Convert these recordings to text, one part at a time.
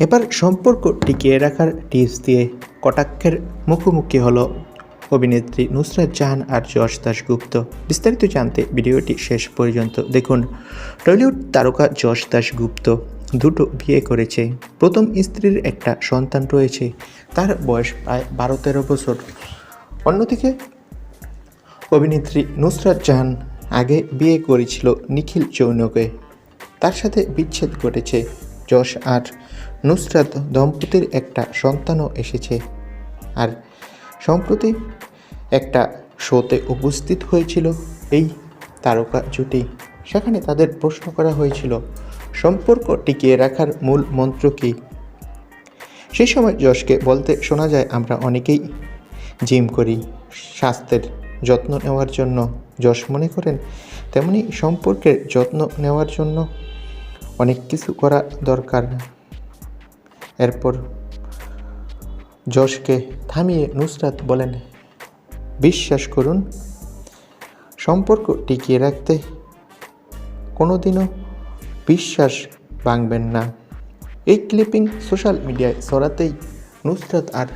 এবার সম্পর্ক টিকিয়ে রাখার টিপস দিয়ে কটাক্ষের মুখোমুখি হলো অভিনেত্রী নুসরাত জাহান আর যশ দাশগুপ্ত। বিস্তারিত জানতে ভিডিওটি শেষ পর্যন্ত দেখুন। টলিউড তারকা যশ দাশগুপ্ত দুটো বিয়ে করেছে। প্রথম স্ত্রীর একটা সন্তান রয়েছে। তার বয়স প্রায় বারো তেরো বছর। অন্যদিকে অভিনেত্রী নুসরাত জাহান আগে বিয়ে করেছিল নিখিল চৌনকে। তার সাথে বিচ্ছেদ ঘটেছে। যশ আর নুসরাত দম্পতির একটা সন্তানও এসেছে। আর সম্প্রতি একটা শোতে উপস্থিত হয়েছিল এই তারকা জুটি। সেখানে তাদের প্রশ্ন করা হয়েছিল, সম্পর্ক টিকিয়ে রাখার মূল মন্ত্র কী? সেই সময় যশকে বলতে শোনা যায়, আমরা অনেকেই জিম করি, স্বাস্থ্যের যত্ন নেওয়ার জন্য। যশ মনে করেন, তেমনি সম্পর্কের যত্ন নেওয়ার জন্য অনেক কিছু করা দরকার। এরপর যশকে থামিয়ে নুসরাত বলেন, বিশ্বাস করুন, সম্পর্ক টিকিয়ে রাখতে কোনোদিনও বিশ্বাস ভাঙবেন না। এই ক্লিপিং সোশ্যাল মিডিয়ায় ছড়াতেই নুসরাত আর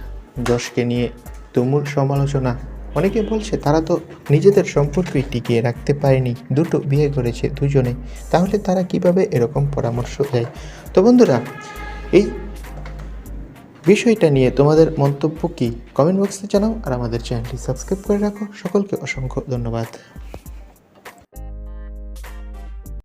যশকে নিয়ে তুমুল সমালোচনা অনেকে বলছে তারা তো নিজেদের সম্পর্কই টিকিয়ে রাখতে পারেনি, দুটো বিয়ে করেছে দুজনে। তাহলে তারা কীভাবে এরকম পরামর্শ দেয়? তো বন্ধুরা, এই বিষয়টা নিয়ে তোমাদের মন্তব্য কি? কমেন্ট বক্সে জানাও আর আমাদের চ্যানেলটি সাবস্ক্রাইব করে রাখো। সকলকে অসংখ্য ধন্যবাদ।